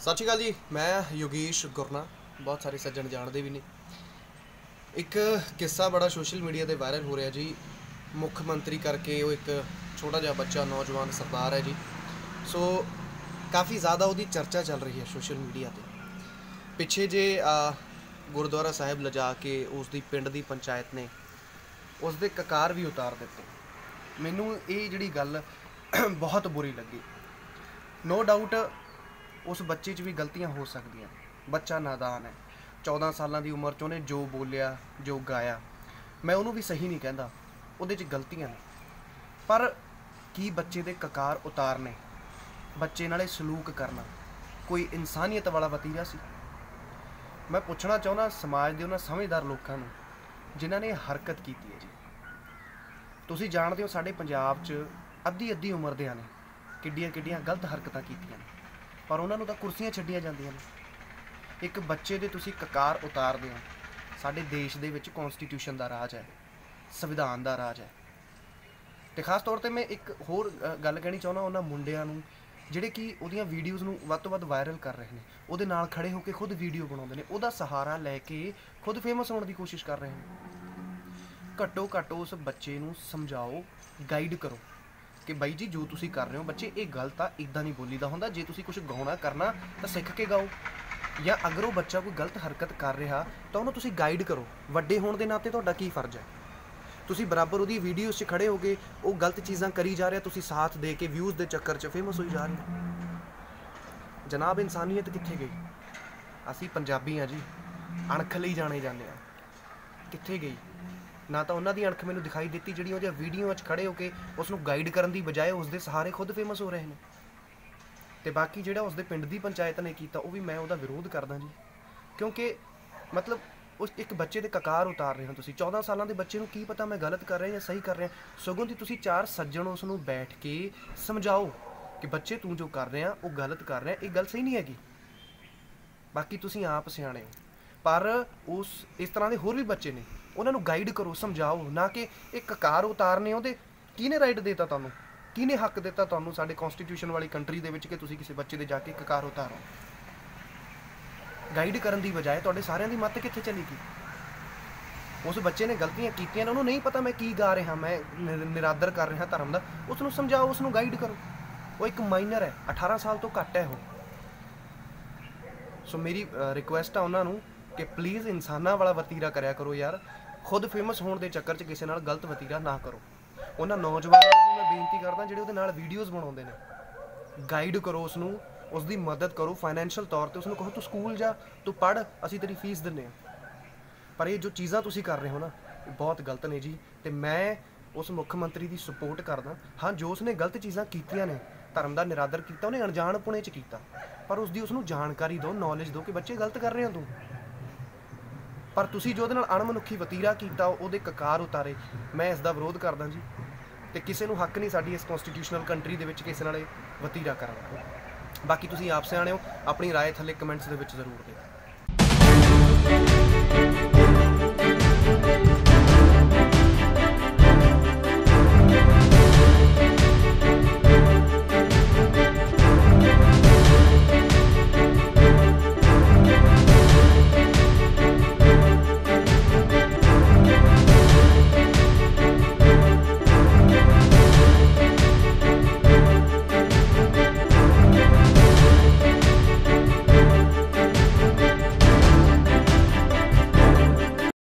ਸਤਿ ਸ਼੍ਰੀ ਅਕਾਲ ਜੀ, ਮੈਂ ਯੋਗੇਸ਼ ਗੁਰਨਾ, ਬਹੁਤ ਸਾਰੇ ਸੱਜਣ ਜਾਣਦੇ ਵੀ ਨੇ। ਇੱਕ ਕਿੱਸਾ ਬੜਾ ਸੋਸ਼ਲ ਮੀਡੀਆ ਤੇ ਵਾਇਰਲ ਹੋ ਰਿਹਾ ਜੀ। ਮੁੱਖ ਮੰਤਰੀ ਕਰਕੇ ਉਹ ਇੱਕ ਛੋਟਾ ਜਿਹਾ ਬੱਚਾ, ਨੌਜਵਾਨ ਸਰਦਾਰ ਹੈ ਜੀ। ਸੋ ਕਾਫੀ ਜ਼ਿਆਦਾ ਉਹਦੀ ਚਰਚਾ ਚੱਲ ਰਹੀ ਹੈ ਸੋਸ਼ਲ ਮੀਡੀਆ ਤੇ। ਪਿੱਛੇ ਜੇ ਗੁਰਦੁਆਰਾ ਸਾਹਿਬ ਲਿਜਾ ਕੇ ਉਸ ਦੀ ਪਿੰਡ ਦੀ ਪੰਚਾਇਤ ਨੇ, ਉਸ ਦੇ ਕਕਾਰ ਵੀ ਉਤਾਰ ਦਿੱਤੇ। ਮੈਨੂੰ ਇਹ ਜਿਹੜੀ ਗੱਲ ਬਹੁਤ ਬੁਰੀ ਲੱਗੀ। ਨੋ ਡਾਊਟ ਉਸ ਬੱਚੇ 'ਚ ਵੀ ਗਲਤੀਆਂ ਹੋ ਸਕਦੀਆਂ। ਬੱਚਾ ਨਾਦਾਨ ਹੈ। 14 ਸਾਲਾਂ ਦੀ ਉਮਰ 'ਚ ਉਹਨੇ ਜੋ ਬੋਲਿਆ, ਜੋ ਗਾਇਆ, ਮੈਂ ਉਹਨੂੰ ਵੀ ਸਹੀ ਨਹੀਂ ਕਹਿੰਦਾ। ਉਹਦੇ 'ਚ ਗਲਤੀਆਂ ਨੇ। ਪਰ ਕੀ ਬੱਚੇ ਦੇ ਕਕਾਰ ਉਤਾਰਨੇ? ਬੱਚੇ ਨਾਲੇ ਸਲੂਕ ਕਰਨਾ। ਕੋਈ ਇਨਸਾਨੀਅਤ ਵਾਲਾ ਵਤੀਰਾ ਸੀ। ਮੈਂ ਪੁੱਛਣਾ ਚਾਹੁੰਦਾ, ਸਮਾਜ ਦੇ ਉਹਨਾਂ ਸਮਝਦਾਰ ਲੋਕਾਂ ਨੂੰ, ਜਿਨ੍ਹਾਂ ਨੇ ਹਰਕਤ ਕੀਤੀ ਹੈ ਜੀ। ਤੁਸੀਂ ਜਾਣਦੇ ਹੋ ਸਾਡੇ ਪੰਜਾਬ 'ਚ ਅੱਧੀ ਅੱਧੀ ਉਮਰ ਦੇ ਨੇ। ਕਿੱਡੀਆਂ ਕਿੱਡੀਆਂ ਗਲਤ ਹਰਕਤਾਂ ਕੀਤੀਆਂ ਨੇ। ਪਰ ਉਹਨਾਂ ਨੂੰ ਤਾਂ ਕੁਰਸੀਆਂ ਛੱਡੀਆਂ ਜਾਂਦੀਆਂ ਨੇ। ਇੱਕ ਬੱਚੇ ਦੇ ਤੁਸੀਂ ਕਕਾਰ ਉਤਾਰਦੇ ਹੋ। ਸਾਡੇ ਦੇਸ਼ ਦੇ ਵਿੱਚ ਕਨਸਟੀਟਿਊਸ਼ਨ ਦਾ ਰਾਜ ਹੈ, ਸੰਵਿਧਾਨ ਦਾ ਰਾਜ ਹੈ। ਤੇ ਖਾਸ ਤੌਰ ਤੇ ਮੈਂ ਇੱਕ ਹੋਰ ਗੱਲ ਕਹਿਣੀ ਚਾਹੁੰਦਾ ਉਹਨਾਂ ਮੁੰਡਿਆਂ ਨੂੰ, ਜਿਹੜੇ ਕਿ ਉਹਦੀਆਂ ਵੀਡੀਓਜ਼ ਨੂੰ ਵੱਧ ਤੋਂ ਵੱਧ ਵਾਇਰਲ ਕਰ ਰਹੇ ਨੇ। ਉਹਦੇ ਨਾਲ ਖੜੇ ਹੋ ਕੇ ਖੁਦ ਵੀਡੀਓ ਬਣਾਉਂਦੇ ਨੇ। ਉਹਦਾ ਸਹਾਰਾ ਲੈ ਕੇ ਖੁਦ ਫੇਮਸ ਹੋਣ ਦੀ ਕੋਸ਼ਿਸ਼ ਕਰ ਰਹੇ ਨੇ। ਘੱਟੋ ਘੱਟ ਉਸ ਬੱਚੇ ਨੂੰ ਸਮਝਾਓ ਗਾਈਡ ਕਰੋ। ਕਿ ਬਾਈ ਜੀ, ਜੋ ਤੁਸੀਂ ਕਰ ਰਹੇ ਹੋ ਬੱਚੇ, ਇਹ ਗਲਤ ਆ ਇਦਾਂ ਨਹੀਂ ਬੋਲੀਦਾ ਹੁੰਦਾ। ਜੇ ਤੁਸੀਂ ਕੁਝ ਗਾਉਣਾ, ਕਰਨਾ, ਤਾਂ ਸਿੱਖ ਕੇ ਗਾਓ। ਜਾਂ ਅਗਰ ਉਹ ਬੱਚਾ ਕੋਈ ਗਲਤ ਹਰਕਤ ਕਰ ਰਿਹਾ, ਤਾਂ ਉਹਨੂੰ ਤੁਸੀਂ ਗਾਈਡ ਕਰੋ। ਵੱਡੇ ਹੋਣ ਦੇ ਨਾਤੇ ਤੁਹਾਡਾ ਕੀ ਫਰਜ਼ ਹੈ? ਤੁਸੀਂ ਬਰਾਬਰ ਉਹਦੀ ਵੀਡੀਓਜ਼ 'ਚ ਖੜੇ ਹੋਗੇ, ਉਹ ਗਲਤ ਚੀਜ਼ਾਂ ਕਰੀ ਜਾ ਰਿਹਾ, ਤੁਸੀਂ ਸਾਥ ਦੇ ਕੇ ਵਿਊਜ਼ ਦੇ ਚੱਕਰ 'ਚ ਫੇਮਸ ਹੋਈ ਜਾ ਰਹੇ ਹੋ। ਜਨਾਬ, ਇਨਸਾਨੀਅਤ ਕਿੱਥੇ ਗਈ? ਅਸੀਂ ਪੰਜਾਬੀ ਆ ਜੀ। ਅਣਖ ਲਈ ਜਾਣੇ ਜਾਂਦੇ ਆ ਕਿੱਥੇ ਗਈ? ਨਾ ਤਾਂ ਉਹਨਾਂ ਦੀ ਅਣਖ ਮੈਨੂੰ ਦਿਖਾਈ ਦਿੱਤੀ, ਜਿਹੜੀ ਉਹਦੀਆਂ ਵੀਡੀਓ 'ਚ ਖੜੇ ਹੋ ਕੇ ਉਸ ਨੂੰ ਗਾਈਡ ਕਰਨ ਦੀ ਬਜਾਏ ਉਸ ਦੇ ਸਹਾਰੇ ਖੁਦ ਫੇਮਸ ਹੋ ਰਹੇ ਨੇ। ਤੇ ਬਾਕੀ ਜਿਹੜਾ ਉਸ ਦੇ ਪਿੰਡ ਦੀ ਪੰਚਾਇਤ ਨੇ ਕੀਤਾ, ਉਹ ਵੀ ਮੈਂ ਉਹਦਾ ਵਿਰੋਧ ਕਰਦਾ ਜੀ। ਕਿਉਂਕਿ ਮਤਲਬ ਉਸ ਇੱਕ ਬੱਚੇ ਦੇ ਕਕਾਰ ਉਤਾਰ ਰਹੇ ਹੋ ਤੁਸੀਂ। 14 ਸਾਲਾਂ ਦੇ ਬੱਚੇ ਨੂੰ ਕੀ ਪਤਾ ਮੈਂ ਗਲਤ ਕਰ ਰਿਹਾ ਜਾਂ ਸਹੀ ਕਰ ਰਿਹਾ। ਸਗੋਂ ਦੀ ਤੁਸੀਂ ਚਾਰ ਸੱਜਣ ਉਸ ਨੂੰ ਬੈਠ ਕੇ ਸਮਝਾਓ ਕਿ ਬੱਚੇ ਤੂੰ ਜੋ ਕਰ ਰਿਹਾ, ਉਹ ਗਲਤ ਕਰ ਰਿਹਾ, ਇਹ ਗੱਲ ਸਹੀ ਨਹੀਂ ਹੈਗੀ। ਬਾਕੀ ਤੁਸੀਂ ਆਪ ਸਿਆਣੇ ਹੋ। ਪਰ ਉਸ, ਇਸ ਤਰ੍ਹਾਂ ਦੇ ਹੋਰ ਵੀ ਬੱਚੇ ਨੇ, ਉਹਨਾਂ ਨੂੰ ਗਾਈਡ ਕਰੋ, ਸਮਝਾਓ, ਨਾ ਕਿ ਇਹ ਕਕਾਰ ਉਤਾਰਨੇ, ਉਹਦੇ ਕਿਹਨੇ ਰਾਈਟ ਦਿੱਤਾ ਤੁਹਾਨੂੰ? ਕਿਹਨੇ ਹੱਕ ਦਿੱਤਾ ਤੁਹਾਨੂੰ ਸਾਡੇ ਕਨਸਟੀਟਿਊਸ਼ਨ ਵਾਲੀ ਕੰਟਰੀ ਦੇ ਵਿੱਚ ਕਿ ਤੁਸੀਂ ਕਿਸੇ ਬੱਚੇ ਦੇ ਜਾ ਕੇ ਕਕਾਰ ਉਤਾਰੋ? ਗਾਈਡ ਕਰਨ ਦੀ ਬਜਾਏ ਤੁਹਾਡੇ ਸਾਰਿਆਂ ਦੀ ਮੱਤ ਕਿੱਥੇ ਚਲੀ ਗਈ? ਉਸ ਬੱਚੇ ਨੇ ਗਲਤੀਆਂ ਕੀਤੀਆਂ ਨੇ, ਉਹਨੂੰ ਨਹੀਂ ਪਤਾ ਮੈਂ ਕੀ ਗਾ ਰਿਹਾ, ਮੈਂ ਨਿਰਾਦਰ ਕਰ ਰਿਹਾ ਧਰਮ ਦਾ। ਉਸ ਨੂੰ ਸਮਝਾਓ ਉਸ ਨੂੰ ਗਾਈਡ ਕਰੋ। ਉਹ ਇੱਕ ਮਾਈਨਰ ਹੈ 18 ਸਾਲ ਤੋਂ ਘੱਟ ਹੈ ਉਹ। ਸੋ ਮੇਰੀ ਰਿਕੁਐਸਟ ਆ ਉਹਨਾਂ ਨੂੰ ਕਿ ਪਲੀਜ਼ ਇਨਸਾਨਾਂ ਵਾਲਾ ਵਤੀਰਾ ਕਰਿਆ ਕਰੋ ਯਾਰ। ਖੁਦ ਫੇਮਸ ਹੋਣ ਦੇ ਚੱਕਰ 'ਚ ਕਿਸੇ ਨਾਲ ਗਲਤ ਵਤੀਰਾ ਨਾ ਕਰੋ। ਉਹਨਾਂ ਨੌਜਵਾਨਾਂ ਨੂੰ ਮੈਂ ਬੇਨਤੀ ਕਰਦਾ, ਜਿਹੜੇ ਉਹਦੇ ਨਾਲ ਵੀਡੀਓਜ਼ ਬਣਾਉਂਦੇ ਨੇ। ਗਾਈਡ ਕਰੋ ਉਸ ਨੂੰ ਉਸ ਦੀ ਮਦਦ ਕਰੋ ਫਾਈਨੈਂਸ਼ੀਅਲ ਤੌਰ ਤੇ। ਉਸ ਨੂੰ ਕਹੋ, ਤੂੰ ਸਕੂਲ ਜਾ, ਤੂੰ ਪੜ੍ਹ, ਅਸੀਂ ਤੇਰੀ ਫੀਸ ਦਿੰਨੇ ਆ ਪਰ ਇਹ ਜੋ ਚੀਜ਼ਾਂ ਤੁਸੀਂ ਕਰ ਰਹੇ ਹੋ ਨਾ ਬਹੁਤ ਗਲਤ ਨੇ ਜੀ। ਤੇ ਮੈਂ ਉਸ ਮੁੱਖ ਮੰਤਰੀ ਦੀ ਸਪੋਰਟ ਕਰਦਾ। ਹਾਂ, ਜੋ ਉਸਨੇ ਗਲਤ ਚੀਜ਼ਾਂ ਕੀਤੀਆਂ ਨੇ, ਧਰਮ ਦਾ ਨਿਰਾਦਰ ਕੀਤਾ, ਉਹਨੇ ਅਣਜਾਣ ਪੁਣੇ ਚ ਕੀਤਾ। ਪਰ ਉਸ ਦੀ ਉਸ ਨੂੰ ਜਾਣਕਾਰੀ ਦਿਓ ਨੌਲੇਜ ਦਿਓ ਕਿ ਬੱਚੇ ਗਲਤ ਕਰ ਰਹੇ ਹੋ ਤੂੰ। ਪਰ ਤੁਸੀਂ ਜੋ ਉਹਦੇ ਨਾਲ ਅਣਮਨੁੱਖੀ ਵਤੀਰਾ ਕੀਤਾ ਉਹਦੇ ਕਕਾਰ ਉਤਾਰੇ ਮੈਂ ਇਸ ਦਾ ਵਿਰੋਧ ਕਰਦਾ ਜੀ ਤੇ ਕਿਸੇ ਨੂੰ ਹੱਕ ਨਹੀਂ ਸਾਡੀ ਇਸ ਕਨਸਟੀਟਿਊਸ਼ਨਲ ਕੰਟਰੀ ਦੇ ਵਿੱਚ ਕਿਸੇ ਨਾਲ ਇਹ ਵਤੀਰਾ ਕਰਨ ਦਾ ਬਾਕੀ ਤੁਸੀਂ ਆਪ ਸਿਆਣੇ ਹੋ ਆਪਣੀ رائے ਥੱਲੇ ਕਮੈਂਟਸ ਦੇ ਵਿੱਚ ਜ਼ਰੂਰ ਦਿਓ